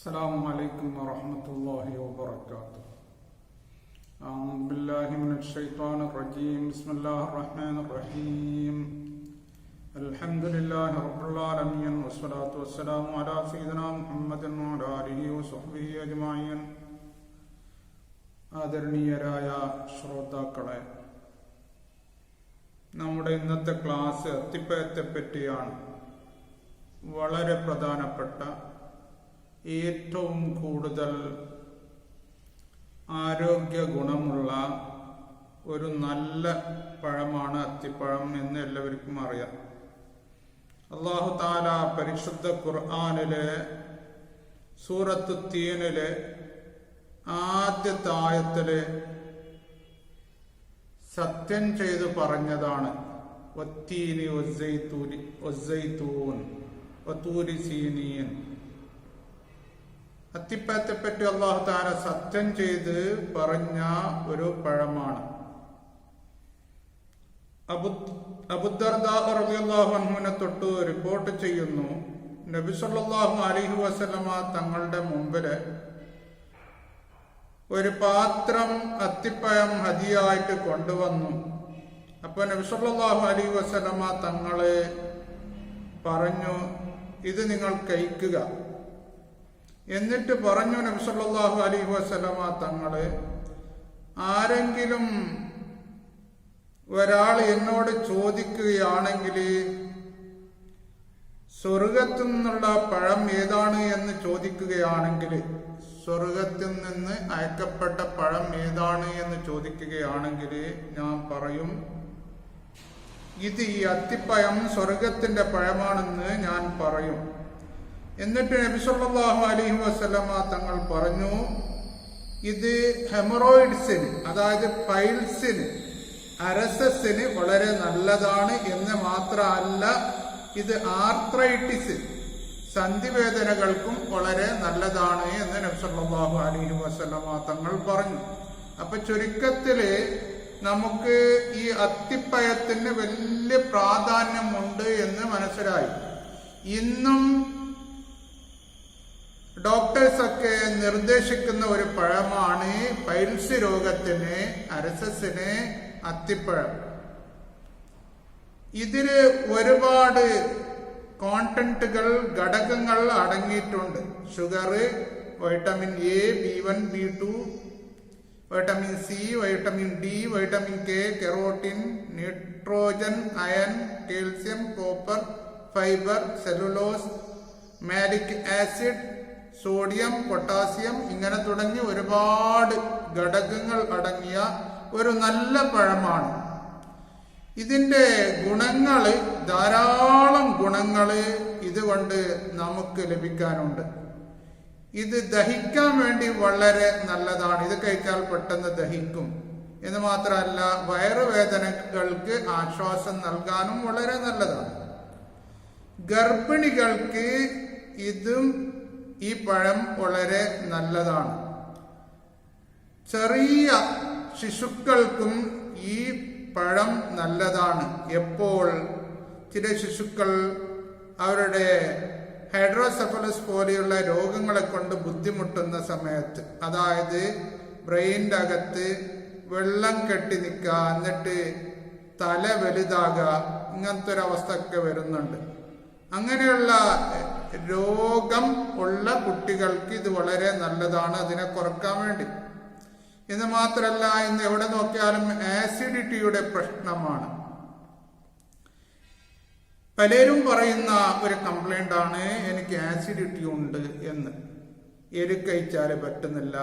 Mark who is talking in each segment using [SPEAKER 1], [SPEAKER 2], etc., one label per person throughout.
[SPEAKER 1] السلام عليكم ورحمة الله وبركاته أعوذ بالله من الشيطان الرجيم بسم الله الرحمن الرحيم الحمد لله رب العالمين والصلاة والسلام على سيدنا محمد وعلى آله وصحبه أجمعين ആദരണീയരായ ശ്രോതാക്കളെ നമ്മുടെ ഇന്നത്തെ ക്ലാസ് അത്തിപ്പയത്തെ പറ്റിയാണ് വളരെ പ്രധാനപ്പെട്ട ഏറ്റവും കൂടുതൽ ആരോഗ്യ ഗുണമുള്ള ഒരു നല്ല പഴമാണ് അത്തിപ്പഴം എന്ന് എല്ലാവർക്കും അറിയാം. അള്ളാഹു താല പരിശുദ്ധ ഖുർആാനിലെ സൂറത്ത് തീനിലെ ആദ്യത്തെ ആയത്തിൽ സത്യം ചെയ്തു പറഞ്ഞതാണ്. ഒത്തീനി ഒസൈത്തൂരി ഒസൈത്തൂൻ ഒത്തൂരി സീനീൻ. അത്തിപ്പഴത്തെ പറ്റി അള്ളാഹു താര സത്യം ചെയ്ത് പറഞ്ഞ ഒരു പഴമാണ്. അബുദ്ദർദാഹുനെ തൊട്ട് റിപ്പോർട്ട് ചെയ്യുന്നു. നബി സല്ലാഹു അലിഹു വസല്ലമ തങ്ങളുടെ മുമ്പിൽ ഒരു പാത്രം അത്തിപ്പഴം ഹതിയായിട്ട് കൊണ്ടുവന്നു. അപ്പൊ നബിസല്ലാഹു അലിഹു വസല്ലമ തങ്ങൾ പറഞ്ഞു ഇത് നിങ്ങൾ കഴിക്കുക. എന്നിട്ട് പറഞ്ഞു നബ്സല്ലാഹു അലൈഹി വസ്ലമ തങ്ങൾ ആരെങ്കിലും ഒരാൾ എന്നോട് ചോദിക്കുകയാണെങ്കിൽ സ്വർഗത്തു നിന്നുള്ള പഴം ഏതാണ് എന്ന് ചോദിക്കുകയാണെങ്കിൽ സ്വർഗത്തിൽ നിന്ന് അയക്കപ്പെട്ട പഴം ഏതാണ് എന്ന് ചോദിക്കുകയാണെങ്കിൽ ഞാൻ പറയും ഇത് ഈ അത്തിപ്പഴം സ്വർഗത്തിന്റെ പഴമാണെന്ന് ഞാൻ പറയും. എന്നിട്ട് നബിസ്വല്ലാഹു അലഹി വസ്ലമ തങ്ങൾ പറഞ്ഞു ഇത് ഹെമറോയിഡ്സിന് അതായത് പൈൽസിന് അരസസിന് വളരെ നല്ലതാണ് എന്ന് മാത്രമല്ല ഇത് ആർത്രൈറ്റിസ് സന്ധിവേദനകൾക്കും വളരെ നല്ലതാണ് എന്ന് നബ്സല്ലാഹു അലഹി വസ്ലമ തങ്ങൾ പറഞ്ഞു. അപ്പൊ ചുരുക്കത്തിൽ നമുക്ക് ഈ അത്തിപ്പയത്തിന് വലിയ പ്രാധാന്യമുണ്ട് എന്ന് മനസ്സിലായി. ഇന്നും ഡോക്ടേഴ്സ് ഒക്കെ നിർദ്ദേശിക്കുന്ന ഒരു പഴമാണ് പൈൽസ് രോഗത്തിന് അരസസിന് അത്തിപ്പഴം. ഇതിൽ ഒരുപാട് കോണ്ടന്റുകൾ ഘടകങ്ങൾ അടങ്ങിയിട്ടുണ്ട്. Sugar vitamin A B one B two vitamin C vitamin D vitamin K carotene nitrogen iron calcium copper fibre cellulose malic acid sodium potassium ഇങ്ങനെ തുടങ്ങി ഒരുപാട് ഘടകങ്ങൾ അടങ്ങിയ ഒരു നല്ല പഴമാണ്. ഇതിന്റെ ഗുണങ്ങൾ ധാരാളം ഗുണങ്ങൾ ഇതുകൊണ്ട് നമുക്ക് ലഭിക്കാനുണ്ട്. ഇത് ദഹിക്കാൻ വേണ്ടി വളരെ നല്ലതാണ്. ഇത് കഴിച്ചാൽ പെട്ടെന്ന് ദഹിക്കും. എന്ന് മാത്രമല്ല വയറുവേദനകൾക്ക് ആശ്വാസം നൽകാനും വളരെ നല്ലതാണ്. ഗർഭിണികൾക്ക് ഇതും ഈ പഴം വളരെ നല്ലതാണ്. ചെറിയ ശിശുക്കൾക്കും ഈ പഴം നല്ലതാണ്. എപ്പോൾ? ചില ശിശുക്കൾ അവരുടെ ഹൈഡ്രോസെഫലസ് പോലെയുള്ള രോഗങ്ങളെ കൊണ്ട് ബുദ്ധിമുട്ടുന്ന സമയത്ത് അതായത് ബ്രെയിന്റെ അകത്ത് വെള്ളം കെട്ടി നിൽക്കുക എന്നിട്ട് തല വലുതാകുക ഇങ്ങനത്തെ ഒരു അവസ്ഥയൊക്കെ വരുന്നുണ്ട്. അങ്ങനെയുള്ള രോഗം ഉള്ള കുട്ടികൾക്ക് ഇത് വളരെ നല്ലതാണ് അതിനെ കുറയ്ക്കാൻ വേണ്ടി. എന്ന് മാത്രമല്ല ഇന്ന് എവിടെ നോക്കിയാലും ആസിഡിറ്റിയുടെ പ്രശ്നമാണ്. പലരും പറയുന്ന ഒരു കംപ്ലൈന്റ് ആണ് എനിക്ക് ആസിഡിറ്റി ഉണ്ട് എന്ന്. എരി കഴിച്ചാൽ പറ്റുന്നില്ല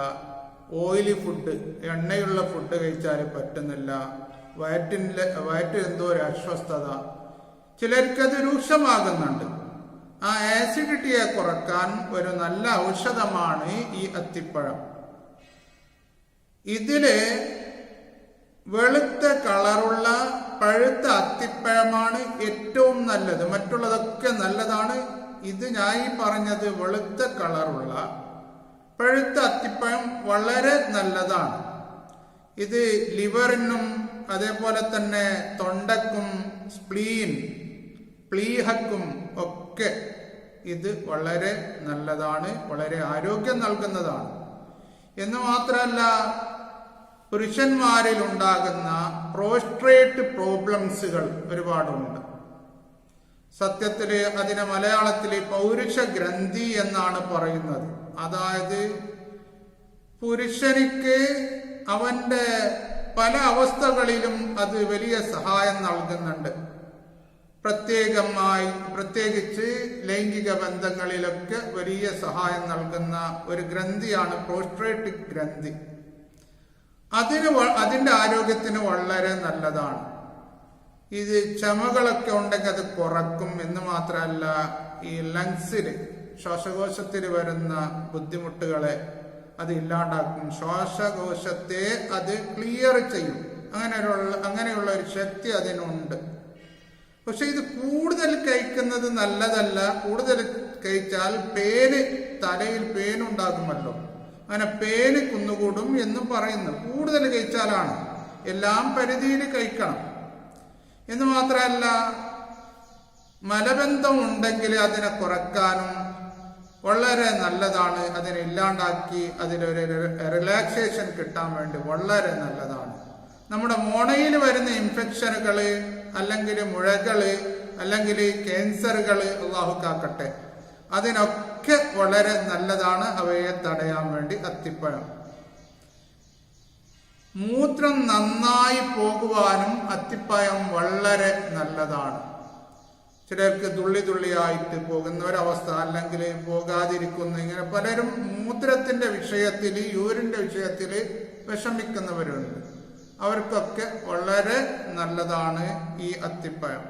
[SPEAKER 1] ഓയിലി ഫുഡ് എണ്ണയുള്ള ഫുഡ് കഴിച്ചാൽ പറ്റുന്നില്ല വയറ്റിന്റെ വയറ്റിൽ എന്തോ ഒരു അസ്വസ്ഥത. ചിലർക്കത് രൂക്ഷമാകുന്നുണ്ട്. ആ ആസിഡിറ്റിയെ കുറയ്ക്കാൻ ഒരു നല്ല ഔഷധമാണ് ഈ അത്തിപ്പഴം. ഇതിൽ വെളുത്ത കളറുള്ള പഴുത്ത അത്തിപ്പഴമാണ് ഏറ്റവും നല്ലത്. മറ്റുള്ളതൊക്കെ നല്ലതാണ്. ഇത് ഞാൻ ഈ പറഞ്ഞത് വെളുത്ത കളറുള്ള പഴുത്ത അത്തിപ്പഴം വളരെ നല്ലതാണ്. ഇത് ലിവറിനും അതേപോലെ തന്നെ തൊണ്ടക്കും സ്പ്ലീൻ പ്ലീഹക്കും ഒക്കെ ഇത് വളരെ നല്ലതാണ് വളരെ ആരോഗ്യം നൽകുന്നതാണ്. എന്ന് മാത്രമല്ല പുരുഷന്മാരിൽ ഉണ്ടാകുന്ന പ്രോസ്ട്രേറ്റ് പ്രോബ്ലംസുകൾ ഒരുപാടുണ്ട്. സത്യത്തിൽ അതിനെ മലയാളത്തിൽ പൗരുഷ ഗ്രന്ഥി എന്നാണ് പറയുന്നത്. അതായത് പുരുഷനിക്ക് അവന്റെ പല അവസ്ഥകളിലും അത് വലിയ സഹായം നൽകുന്നുണ്ട്. പ്രത്യേകമായി പ്രത്യേകിച്ച് ലൈംഗിക ബന്ധങ്ങളിലൊക്കെ വലിയ സഹായം നൽകുന്ന ഒരു ഗ്രന്ഥിയാണ് പ്രോസ്ട്രേറ്റിക് ഗ്രന്ഥി. അതിന് അതിന്റെ ആരോഗ്യത്തിന് വളരെ നല്ലതാണ്. ഇത് ചമകളൊക്കെ ഉണ്ടെങ്കിൽ അത് കുറക്കും എന്ന് മാത്രമല്ല ഈ ലങ്സിൽ ശ്വാസകോശത്തിൽ വരുന്ന ബുദ്ധിമുട്ടുകളെ അത് ഇല്ലാണ്ടാക്കും. ശ്വാസകോശത്തെ അത് ക്ലിയർ ചെയ്യും. അങ്ങനെയുള്ള അങ്ങനെയുള്ള ഒരു ശക്തി അതിനുണ്ട്. പക്ഷെ ഇത് കൂടുതൽ കഴിക്കുന്നത് നല്ലതല്ല. കൂടുതൽ കഴിച്ചാൽ പേന് തലയിൽ പേനുണ്ടാകുമല്ലോ അങ്ങനെ പേന് കുന്നുകൂടും എന്നും പറയുന്നു. കൂടുതൽ കഴിച്ചാലാണ്. എല്ലാം പരിധിയിൽ കഴിക്കണം. എന്ന് മാത്രമല്ല മലബന്ധം ഉണ്ടെങ്കിൽ അതിനെ കുറക്കാനും വളരെ നല്ലതാണ്. അതിനെ ഇല്ലാണ്ടാക്കി അതിലൊരു റിലാക്സേഷൻ കിട്ടാൻ വേണ്ടി വളരെ നല്ലതാണ്. നമ്മുടെ മോണയിൽ വരുന്ന ഇൻഫെക്ഷനുകൾ അല്ലെങ്കിൽ മുഴകൾ അല്ലെങ്കിൽ ക്യാൻസറുകൾ അള്ളാഹു കാക്കട്ടെ അതിനൊക്കെ വളരെ നല്ലതാണ് അവയെ തടയാൻ വേണ്ടി അത്തിപ്പഴം. മൂത്രം നന്നായി പോകുവാനും അത്തിപ്പഴം വളരെ നല്ലതാണ്. ചിലർക്ക് തുള്ളി തുള്ളിയായിട്ട് പോകുന്ന ഒരവസ്ഥ അല്ലെങ്കിൽ പോകാതിരിക്കുന്ന ഇങ്ങനെ പലരും മൂത്രത്തിന്റെ വിഷയത്തിൽ യൂരിന്റെ വിഷയത്തിൽ വിഷമിക്കുന്നവരുണ്ട്. അവർക്കൊക്കെ വളരെ നല്ലതാണ് ഈ അത്തിപ്പഴം.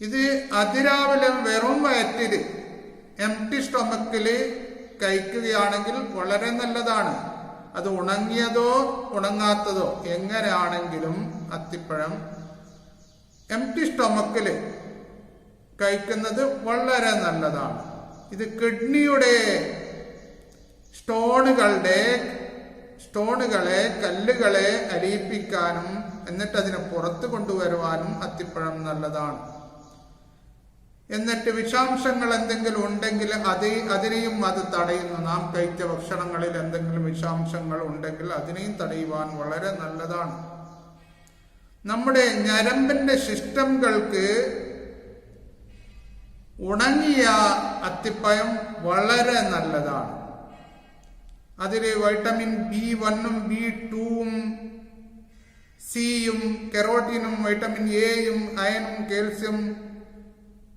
[SPEAKER 1] ഇത് അതിരാവിലെ വെറും വയറ്റിൽ എം ടി സ്റ്റൊമക്കിൽ കഴിക്കുകയാണെങ്കിൽ വളരെ നല്ലതാണ്. അത് ഉണങ്ങിയതോ ഉണങ്ങാത്തതോ എങ്ങനെയാണെങ്കിലും അത്തിപ്പഴം എം ടി സ്റ്റൊമക്കിൽ കഴിക്കുന്നത് വളരെ നല്ലതാണ്. ഇത് കിഡ്നിയുടെ സ്റ്റോണുകളുടെ സ്റ്റോണുകളെ കല്ലുകളെ അലിയിപ്പിക്കാനും എന്നിട്ട് അതിനെ പുറത്തു കൊണ്ടുവരുവാനും അത്തിപ്പഴം നല്ലതാണ്. എന്നിട്ട് വിഷാംശങ്ങൾ എന്തെങ്കിലും ഉണ്ടെങ്കിൽ അത് അതിനെയും അത് തടയുന്നു. നാം കഴിച്ച ഭക്ഷണങ്ങളിൽ എന്തെങ്കിലും വിഷാംശങ്ങൾ ഉണ്ടെങ്കിൽ അതിനെയും തടയുവാൻ വളരെ നല്ലതാണ്. നമ്മുടെ ഞരമ്പിന്റെ സിസ്റ്റംകൾക്ക് ഉണങ്ങിയ അത്തിപ്പഴം വളരെ നല്ലതാണ്. അതിൽ വൈറ്റമിൻ ബി വണ്ണും ബി ടൂവും സിയും കെറോട്ടീനും വൈറ്റമിൻ എയും അയനും കാൽസ്യം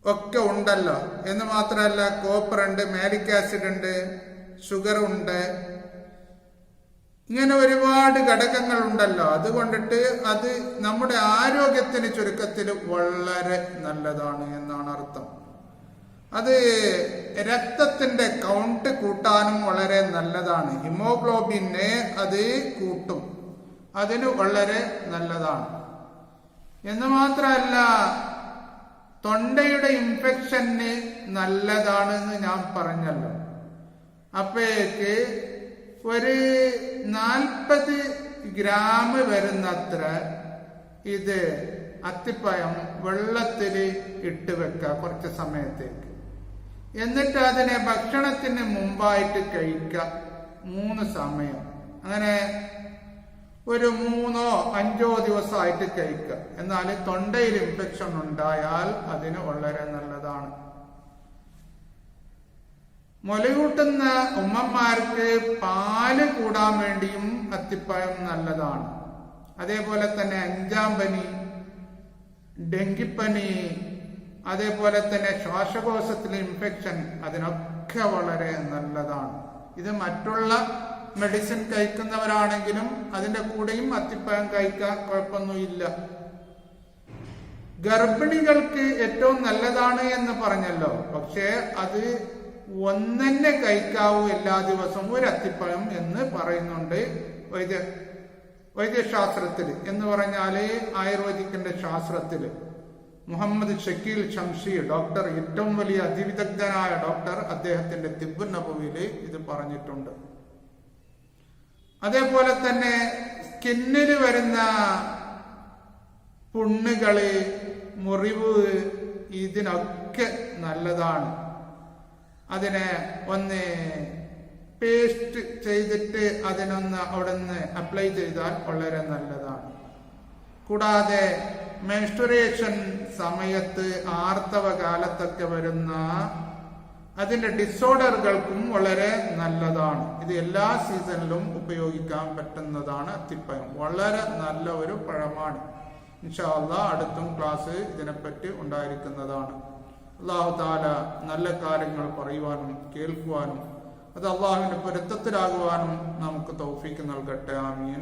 [SPEAKER 1] ഒക്കെ ഉണ്ടല്ലോ. എന്ന് മാത്രമല്ല കോപ്പർ ഉണ്ട് മാലിക് ആസിഡ് ഉണ്ട് ഷുഗർ ഉണ്ട്. ഇങ്ങനെ ഒരുപാട് ഘടകങ്ങൾ ഉണ്ടല്ലോ. അതുകൊണ്ടിട്ട് അത് നമ്മുടെ ആരോഗ്യത്തിന് ചുരുക്കത്തിൽ വളരെ നല്ലതാണ് എന്നാണ് അർത്ഥം. അത് രക്തത്തിന്റെ കൗണ്ട് കൂട്ടാനും വളരെ നല്ലതാണ്. ഹിമോഗ്ലോബിനെ അത് കൂട്ടും. അതിന് വളരെ നല്ലതാണ്. എന്ന് മാത്രമല്ല തൊണ്ടയുടെ ഇൻഫെക്ഷന് നല്ലതാണെന്ന് ഞാൻ പറഞ്ഞല്ലോ. അപ്പോഴേക്ക് ഒരു നാൽപ്പത് ഗ്രാം വരുന്നത്ര ഇത് അത്തിപ്പഴം വെള്ളത്തിൽ ഇട്ട് വെക്കുക കുറച്ച് സമയത്തേക്ക്. എന്നിട്ട് അതിനെ ഭക്ഷണത്തിന് മുമ്പായിട്ട് കഴിക്കുക മൂന്ന് സമയം. അങ്ങനെ ഒരു മൂന്നോ അഞ്ചോ ദിവസമായിട്ട് കഴിക്കുക എന്നാൽ തൊണ്ടയിൽ ഇൻഫെക്ഷൻ ഉണ്ടായാൽ അതിന് വളരെ നല്ലതാണ്. മുലയൂട്ടുന്ന ഉമ്മമാർക്ക് പാൽ കൂടാൻ വേണ്ടിയും അത്തിപ്പഴം നല്ലതാണ്. അതേപോലെ തന്നെ അഞ്ചാം പനി ഡെങ്കിപ്പനി അതേപോലെ തന്നെ ശ്വാസകോശത്തിലെ ഇൻഫെക്ഷൻ അതിനൊക്കെ വളരെ നല്ലതാണ്. ഇത് മറ്റുള്ള മെഡിസിൻ കഴിക്കുന്നവരാണെങ്കിലും അതിന്റെ കൂടെയും അത്തിപ്പഴം കഴിക്കാൻ കുഴപ്പമൊന്നുമില്ല. ഗർഭിണികൾക്ക് ഏറ്റവും നല്ലതാണ് എന്ന് പറഞ്ഞല്ലോ. പക്ഷേ അത് ഒന്നെ കഴിക്കാവൂ എല്ലാ ദിവസവും ഒരു അത്തിപ്പഴം എന്ന് പറയുന്നുണ്ട് വൈദ്യ വൈദ്യശാസ്ത്രത്തിൽ എന്ന് പറഞ്ഞാൽ ആയുർവേദിക്കിന്റെ ശാസ്ത്രത്തിൽ. മുഹമ്മദ് ഷക്കീൽ ഷംഷി ഡോക്ടർ ഏറ്റവും വലിയ അതിവിദഗ്ധനായ ഡോക്ടർ അദ്ദേഹത്തിന്റെ തിബു നബുവിൽ ഇത് പറഞ്ഞിട്ടുണ്ട്. അതേപോലെ തന്നെ സ്കിന്നിൽ വരുന്ന പുണ്ണുകൾ മുറിവ് ഇതിനൊക്കെ നല്ലതാണ്. അതിനെ ഒന്ന് പേസ്റ്റ് ചെയ്തിട്ട് അതിനൊന്ന് അവിടെ നിന്ന് അപ്ലൈ ചെയ്താൽ വളരെ നല്ലതാണ്. കൂടാതെ മെൻസ്റ്റുറേഷൻ സമയത്ത് ആർത്തവ കാലത്തൊക്കെ വരുന്ന അതിന്റെ ഡിസോർഡറുകൾക്കും വളരെ നല്ലതാണ്. ഇത് എല്ലാ സീസണിലും ഉപയോഗിക്കാൻ പറ്റുന്നതാണ് അത്തിപ്പഴം വളരെ നല്ല ഒരു പഴമാണ്. ഇൻഷാല്ല അടുത്തും ക്ലാസ് ഇതിനെപ്പറ്റി ഉണ്ടായിരിക്കുന്നതാണ്. അള്ളാഹു താല നല്ല കാര്യങ്ങൾ പറയുവാനും കേൾക്കുവാനും അത് അള്ളാഹുവിന്റെ പൊരുത്തത്തിലാകുവാനും നമുക്ക് തൗഫീക്ക് നൽകട്ടെ. ആമീൻ.